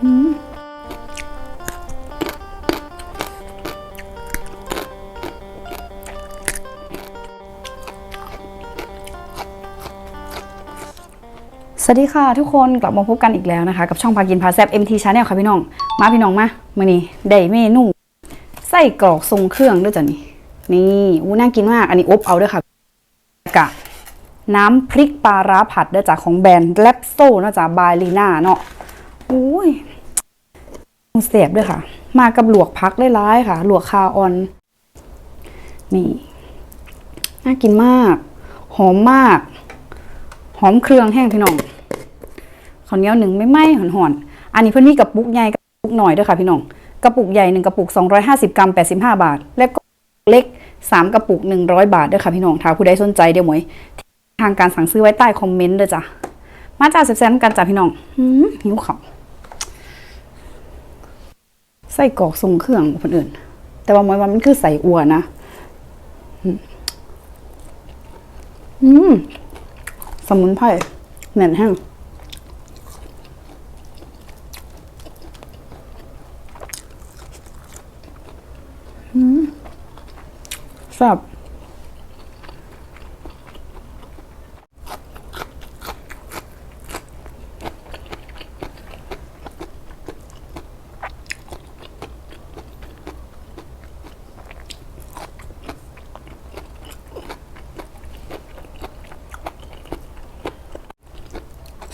สวัสดีค่ะทุกคนกลับมาพบกันอีกแล้วนะคะ กับช่องพากินพาแซบ MT Channel ค่ะพี่น้อง มาพี่น้องมามื่อนี้ได้เมนูไส้กรอกทรงเครื่องด้วยจ้ะนี่ นี่อู้น่ากินมาก อันนี้อบเอาด้วยค่ะกะน้ำพริกปลาร้าผัดด้อจากของแบรนด์แลปโซนะจ๊ะบายลีน่าเนาะอุ้ย เสียบด้วยค่ะ มากับหลวกพักร้ายๆค่ะ หลวกคาออน นี่น่ากินมาก หอมมาก หอมเครื่องแห้งพี่น้องข้าวเหนียวหนึ่งไม่ไหม้หอนๆอันนี้เพื่อนมีกระปุกใหญ่กับกระปุกหน่อยด้วยค่ะพี่น้องกระปุกใหญ่หนึ่งกระปุก 250 กรัม 85 บาท และก็เล็ก 3 กระปุก 100 บาทด้วยค่ะพี่น้องถ้าผู้ใดสนใจเดี๋ยวหมวยทางการสั่งซื้อไว้ใต้คอมเมนต์เด้อจ้ะมาจ้าแซ่บๆกันจ้ะพี่น้องหืมหิวข้าว ไส้กรอกทรงเครื่องคนอื่น แต่ว่าหมวยว่ามันคือใส่อัวนะอืมสมุนไพรแน่นแห้งอืมแซ่บ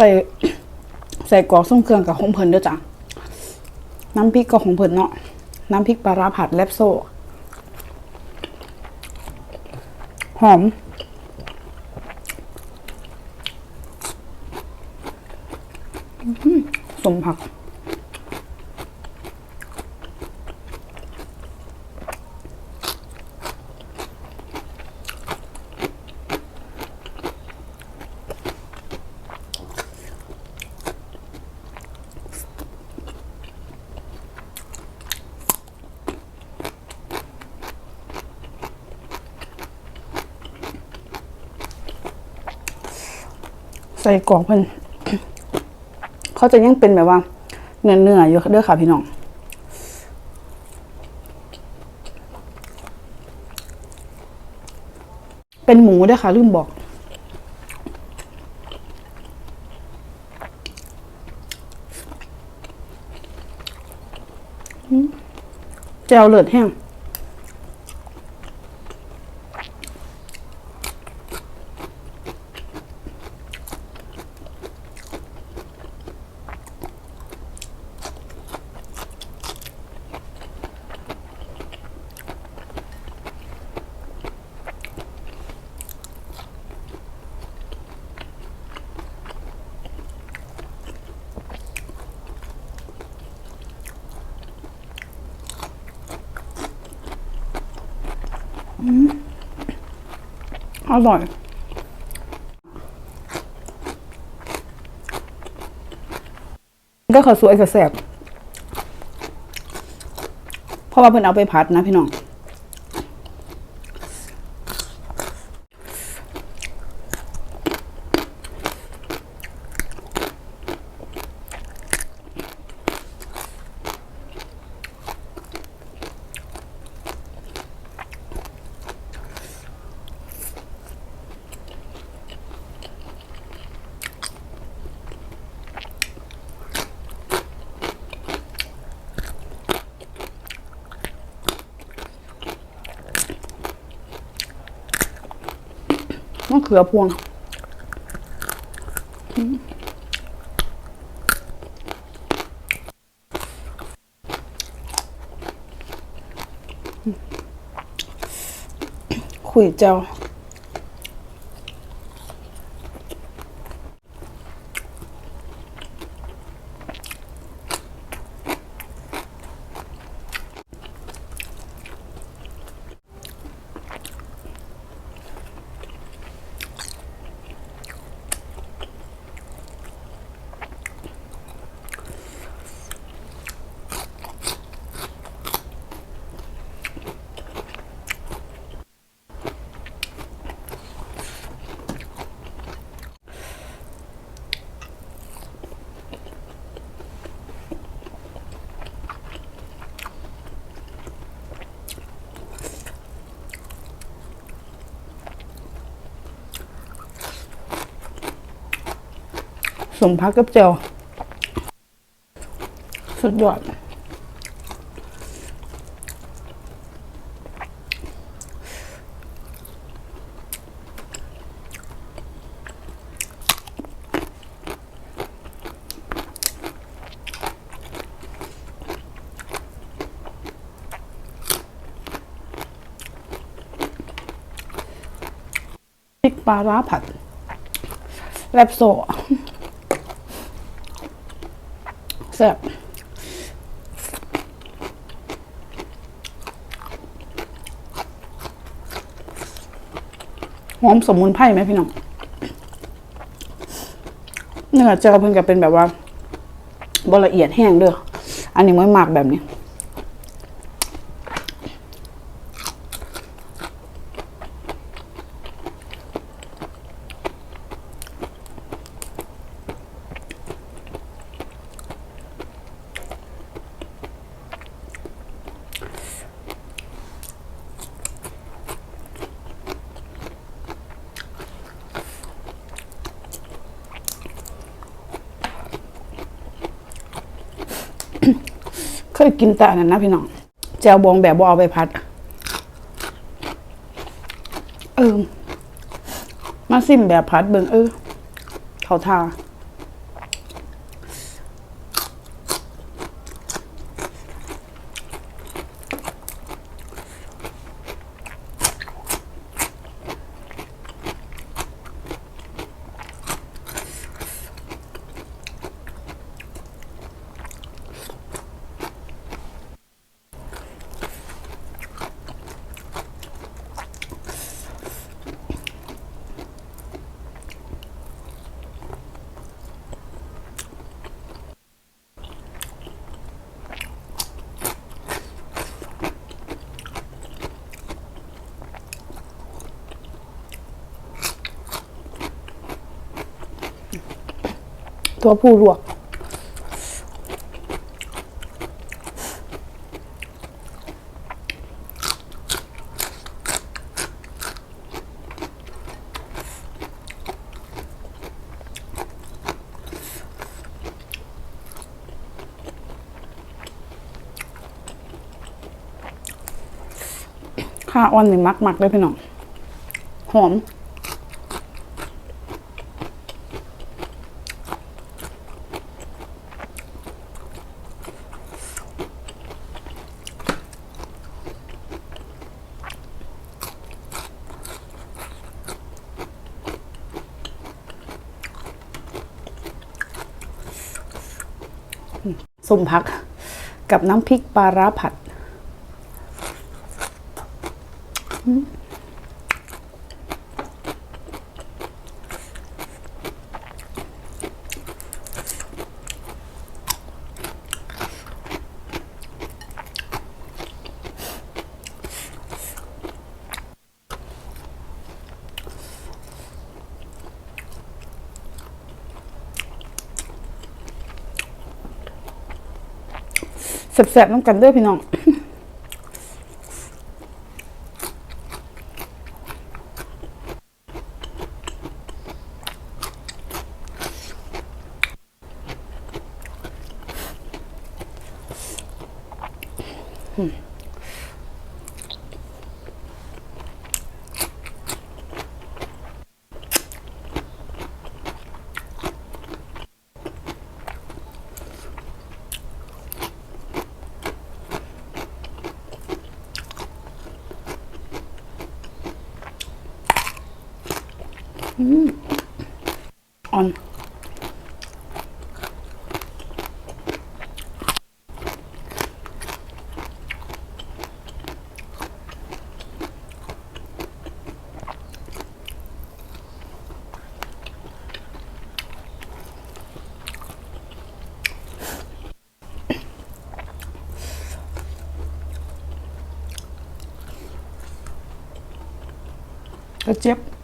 ใส่ใส่กรอกส้มเครื่องกับของเพลินด้วยจ้ะน้ำพริกก็ของเพลินเนาะน้ำพริกปลาร้าผัดแลบโซ่หอมอื้อหือสมผัก ส่กรอกเพิ่นเขาจะยังเป็นแบบว่า เนื้อเนื้อๆอยู่เด้อค่ะพี่น้องเป็นหมูเด้วยค่ะลืมบอก แจวเลือดแห้ง อ ร่อยก็ข้าวสวยกับแสบเพราะว่าเพิ่นเอาไปผัดนะพี่น้อง เขือพวง คุยเจ้า สมพักกับเจียวสุดยอด พริกปลาร้าผัดแลบโซ แซ่บหอมสมุนไพรไหมพี่น้องเนื้อเจอเพิ่งจะเป็นแบบว่าบละเอียดแห้งเด้ออันนี้ไม่หมักแบบนี้ เคยกินแต่นั่นนะพี่น้องแจวบองแบบบเอาไปพัด เออ มาซิมแบบพัดเบิงเออเขาทา ตัวผู้ลวก ข้าอ่อนหนี่งมักมักๆเลยพี่น้อง หอม สมพัก กับน้ำพริกปลาร้าผัด แสบๆน้ำกันเด้อพี่น้องอ่อน กร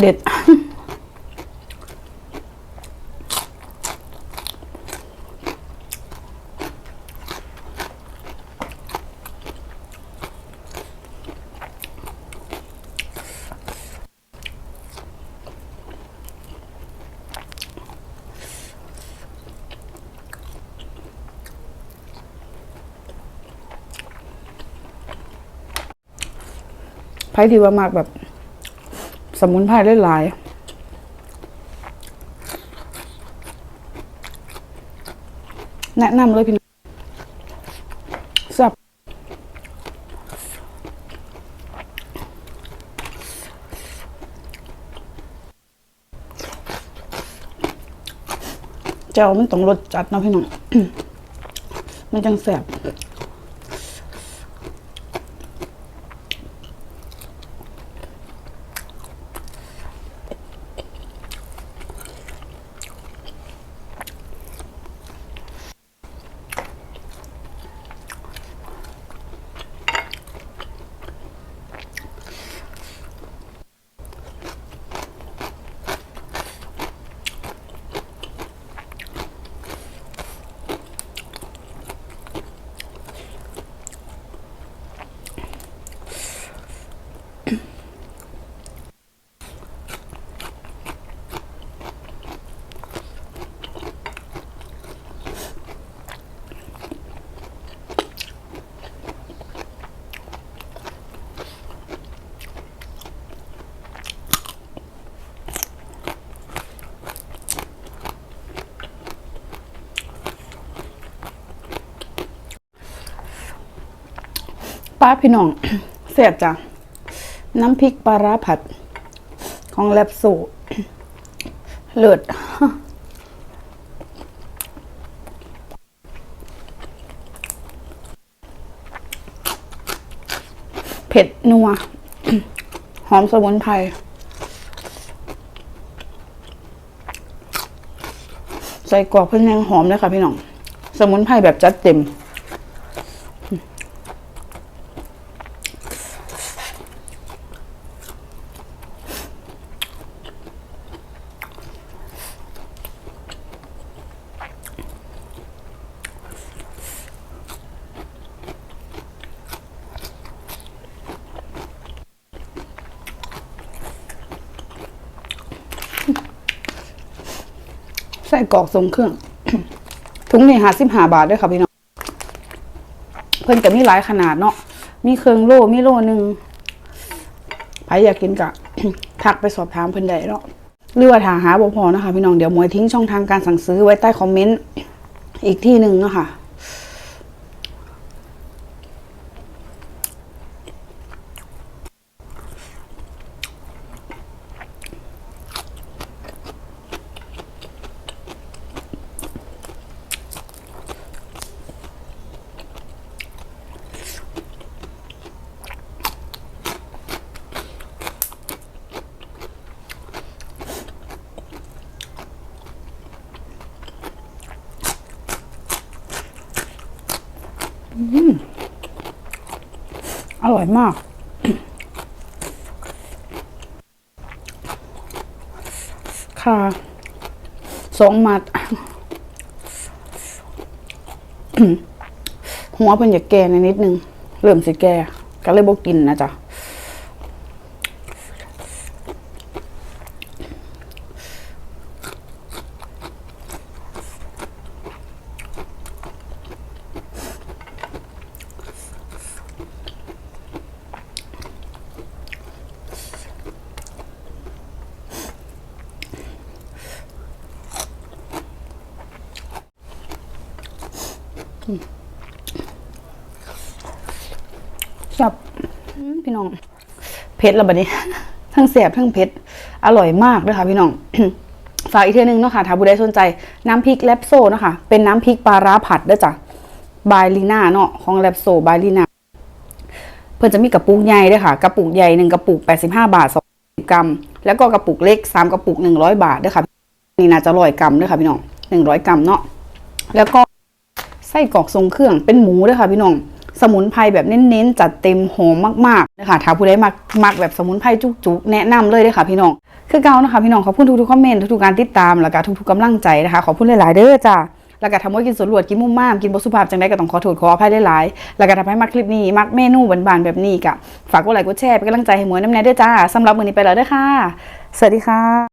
เด็ด ไพ่ที่ว่ามากแบบ สมุนไพรหลายๆแนะนำเลยพี่น้องแซ่บเจ้ามันต้องรสจัดนะพี่น้อง มันจังแซ่บ ป้าพี่น้องเสียจ้ะน้ำพริกปลาร้าผัด ของแลบสูเลิศเผ็ดนัว หอมสมุนไพรใส่กรอกเพิ่อนยังหอมเลยค่ะพี่น้อง สมุนไพรแบบจัดเต็ม ใส่กรอกทรงเครื่อง ถุงนี่หาสิบหาบาทด้วยค่ะพี่น้อง เพิ่นจะมีหลายขนาดเนาะ มีเครื่องโล่ มีโล่หนึ่งใครอยากกินกะทักไปสอบถามเพิ่นได้เนาะหรือว่าถาหาบ่พอนะคะพี่น้อง เดี๋ยวมวยทิ้งช่องทางการสั่งซื้อไว้ใต้คอมเมนต์อีกที่หนึ่งเนาะค่ะ อร่อยมาก ค่ะ สองมัด หัวเพิ่นอยากแก่ในนิดนึง เริ่มสิแก่ก็เลยบอกกินนะจ๊ะ จับพี่น้องเผ็ดแล้วบัดนี้ ทั้งแสบทั้งเผ็ด อร่อยมากเลยค่ะพี่น้องฝากอีกเทีนึงเนาะค่ะถ้าผู้ใดสนใจ น้ำพริกแลปโซเนาะค่ะเป็นน้ำพริกปลาร้าผัดเด้อจ้ะบายลีน่าเนาะของแลปโซบายลีน่าเพื่อนจะมีกระปุกใหญ่ด้วยค่ะ กระปุกใหญ่หนึ่งกระปุกแปดสิบห้าบาทสองกรัม แล้วก็กระปุกเล็กสามกระปุกหนึ่งร้อยบาทด้วยค่ะ นี่น่าจะร้อยกรัมด้วยค่ะพี่น้องหนึ่งร้อยกรัมเนาะแล้วก็ ไส้กรอกทรงเครื่องเป็นหมูด้วยค่ะพี่น้องสมุนไพรแบบเน้นๆจัดเต็มหอมมากๆนะคะถ้าผู้ใดมักมักแบบสมุนไพรจุกๆ แนะนำเลยเด้อค่ะพี่น้องคือเก่านะคะพี่น้องขอบคุณทุกๆคอมเมนต์ทุกๆการติดตามแล้วก็ทุกๆกำลังใจนะคะขอบคุณหลายๆเด้อจ้าแล้วก็ทำว่ากินสวนหลวดกินมุมม่ามกินบสุภาพจังได้ก็ต้องขอโทษขออภัยหลายๆแล้วก็ทำให้มักคลิปนี้มักเมนูบานๆแบบนี้กะฝากกดไลค์กดแชร์เป็นกำลังใจให้หมวยน้ำแน่เด้อจ้าสำหรับมือนี้ไปแล้วเด้อค่ะ สวัสดีค่ะ